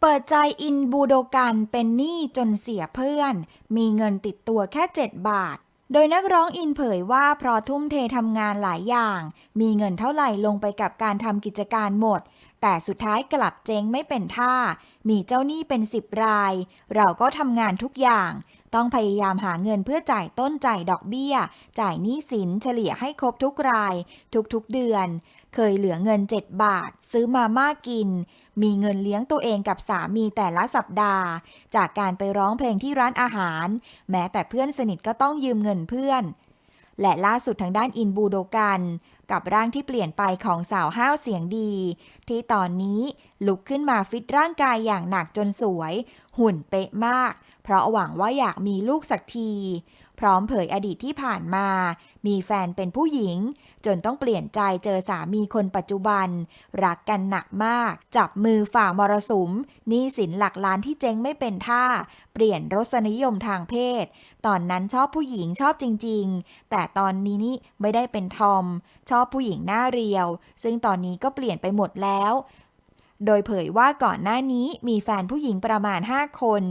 เปิดใจอินบูโดกันเป็นหนี้จนเสียเพื่อน มีเงินติดตัวแค่ 7 บาท โดยนักร้องอินเผยว่าเพราะทุ่มเททำงานหลายอย่าง มีเงินเท่าไหร่ลงไปกับการทำกิจการหมด แต่สุดท้ายกลับเจ๊งไม่เป็นท่า มีเจ้าหนี้เป็นสิบราย เราก็ทำงานทุกอย่าง ต้องพยายามหาเงินเพื่อจ่ายต้นจ่ายดอกเบี้ย จ่ายหนี้สินเฉลี่ยให้ครบทุกราย ทุกๆเดือน เคยเหลือเงิน 7 บาท ซื้อมาม่ากิน มีเงินเลี้ยงตัวเองกับสามีแต่ละสัปดาห์ จากการไปร้องเพลงที่ร้านอาหาร แม้แต่เพื่อนสนิทก็ต้องยืมเงินเพื่อน และล่าสุดทางด้านอินบูโดกัน กับร่างที่เปลี่ยนไปของสาวห้าวเสียงดี ที่ตอนนี้ลุกขึ้นมาฟิตร่างกายอย่างหนักจนสวย หุ่นเป๊ะมาก เพราะหวังว่าอยากมีลูกสักที พร้อมเผยอดีตที่ผ่านมา มีแฟนเป็นผู้หญิง จนต้องเปลี่ยนใจเจอสามีคนปัจจุบัน รักกันหนักมาก จับมือฝ่ามรสุมหนี้สินหลักล้านที่เจ๊งไม่เป็นท่า เปลี่ยนรสนิยมทางเพศ ตอนนั้นชอบผู้หญิงชอบจริง ๆ แต่ตอนนี้นี่ไม่ได้เป็นทอม ชอบผู้หญิงหน้าเรียว ซึ่งตอนนี้ก็เปลี่ยนไปหมดแล้ว โดยเผยว่าก่อนหน้านี้มีแฟนผู้หญิงประมาณ 5 คน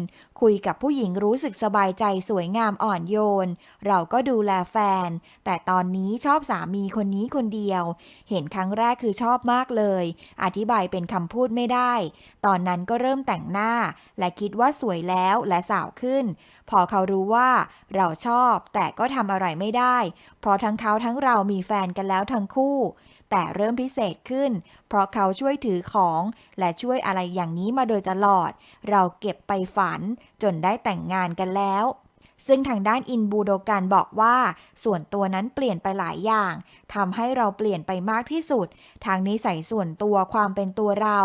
คุยกับผู้หญิงรู้สึกสบายใจสวยงามอ่อนโยน เราก็ดูแลแฟน แต่ตอนนี้ชอบสามีคนนี้คนเดียว เห็นครั้งแรกคือชอบมากเลย อธิบายเป็นคำพูดไม่ได้ ตอนนั้นก็เริ่มแต่งหน้า และคิดว่าสวยแล้วและสาวขึ้น พอเขารู้ว่า เราชอบ แต่ก็ทำอะไรไม่ได้ เพราะทั้งเขาทั้งเรามีแฟนกันแล้วทั้งคู่ แต่เริ่มพิเศษขึ้น เพราะเขาช่วยถือของและช่วยอะไรอย่างนี้มาโดยตลอด เราเก็บไปฝันจนได้แต่งงานกันแล้ว ซึ่งทางด้านอินบูโดกันบอกว่า ส่วนตัวนั้นเปลี่ยนไปหลายอย่างทำให้เราเปลี่ยนไปมากที่สุด ทางนิสัยส่วนตัวความเป็นตัวเรา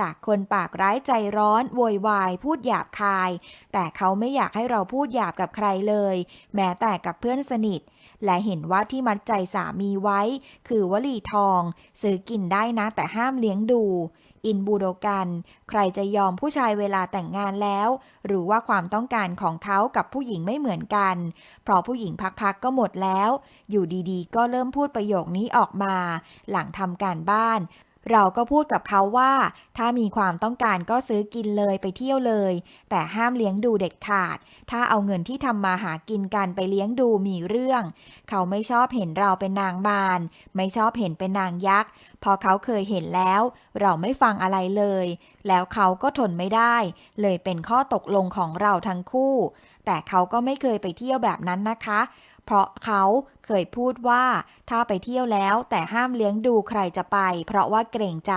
จากคนปากร้ายใจร้อนโวยวาย พูดหยาบคาย แต่เขาไม่อยากให้เราพูดหยาบกับใครเลย แม้แต่กับเพื่อนสนิท และเห็นว่าที่มัดใจสามีไว้ คือวลีทอง ซื้อกินได้นะแต่ห้ามเลี้ยงดู อินบูโดกัน ใครจะยอมผู้ชายเวลาแต่งงานแล้ว หรือว่าความต้องการของเขากับผู้หญิงไม่เหมือนกัน เพราะผู้หญิงพักๆก็หมดแล้ว อยู่ดีๆ ก็เริ่มพูดประโยคนี้ออกมา หลังทำการบ้าน เราก็พูดกับเขาว่า ถ้ามีความต้องการก็ซื้อกินเลยไปเที่ยวเลย แต่ห้ามเลี้ยงดูเด็ดขาด ถ้าเอาเงินที่ทำมาหากินกันไปเลี้ยงดูมีเรื่อง เขาไม่ชอบเห็นเราเป็นนางมารไม่ชอบเห็นเป็นนางยักษ์พอเขาเคยเห็นแล้ว เราไม่ฟังอะไรเลย แล้วเขาก็ทนไม่ได้ เลยเป็นข้อตกลงของเราทั้งคู่ แต่เขาก็ไม่เคยไปเที่ยวแบบนั้นนะคะ เพราะเขาเคยพูดว่าถ้าไปเที่ยวแล้วแต่ห้ามเลี้ยงดูใครจะไป เพราะว่าเกรงใจ